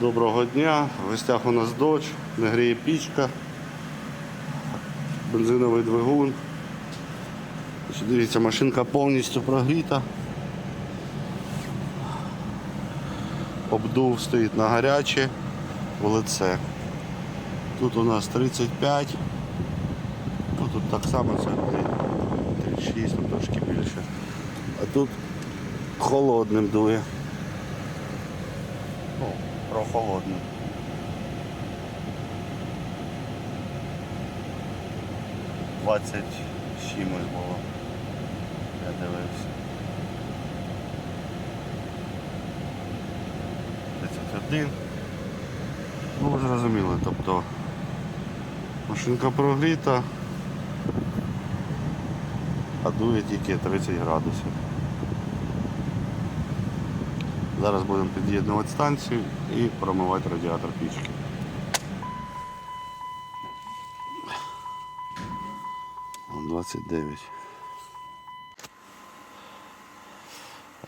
Доброго дня. В гостях у нас дощ, не гріє пічка, бензиновий двигун. Дивіться, машинка повністю прогріта. Обдув стоїть на гаряче в лице. Тут у нас 35. Ну, тут так само це 36, ну трошки більше. А тут холодним дує. Прохолодним. Двадцять чимось було. Я дивився. 31. Ну, ви зрозуміли, тобто машинка прогріта, а дує тільки 30 градусів. Зараз будемо під'єднувати станцію і промивати радіатор пічки. Вон 29.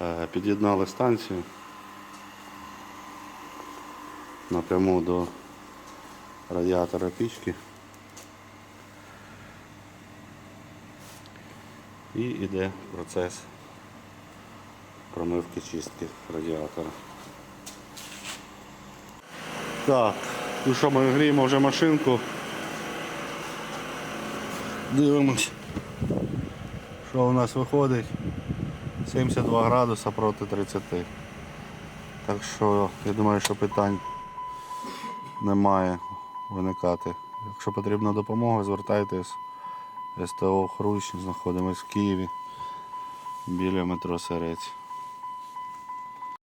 Е, Під'єднали станцію напряму до радіатора пічки. І йде процес промивки чистки радіатора. Так, ну що, ми гріємо вже машинку. Дивимось, що у нас виходить. 72 градуса проти 30. Так що я думаю, що питань немає виникати. Якщо потрібна допомога, звертайтесь. СТО Хрущ, знаходимось в Києві біля метро Серець.